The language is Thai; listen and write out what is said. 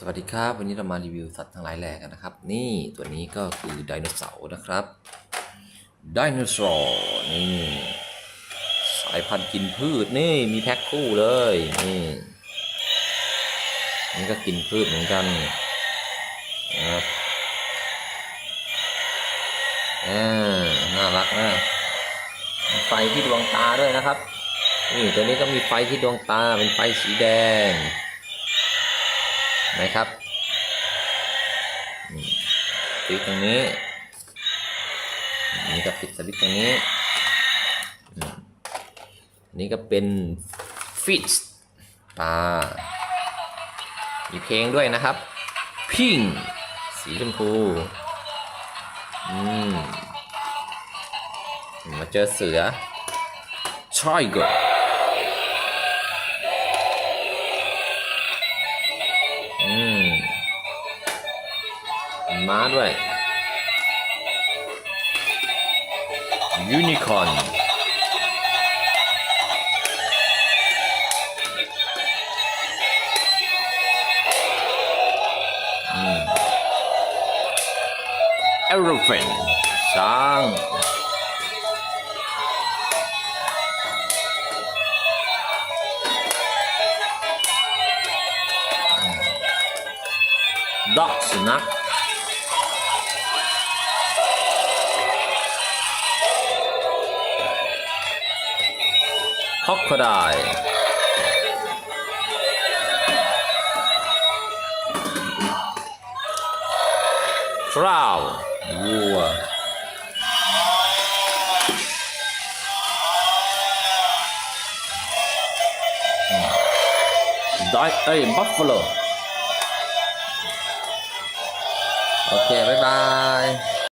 สวัสดีครับ วันนี้เรามารีวิวสัตว์ทั้งหลายแหล่กันนะครับ นี่ตัวนี้ก็คือไดโนเสาร์นะครับไดโนเสาร์นี่สายพันธุ์กินพืชนี่มีแพ็คคู่เลยนี่นี่ก็กินพืชเหมือนกันนะครับอ่าน่ารักนะไฟที่ดวงตาด้วยนะครับนี่ตัวนี้ก็มีไฟที่ดวงตาเป็นไฟสีแดง นะครับปิดตรงนี้นี่ก็ปิดสวิตตรงนี้นี่ก็เป็นฟิชปลามีเพลงด้วยนะครับ พิงสีชมพูอืมมาเจอเสือชอยเกอร์ ม้าด้วย ยูนิคอร์นเอโรเฟนช้างด็อกสุนัข অক্ষরায় Frau. Mua. Đói, đây, Buffalo. Ok, bye bye.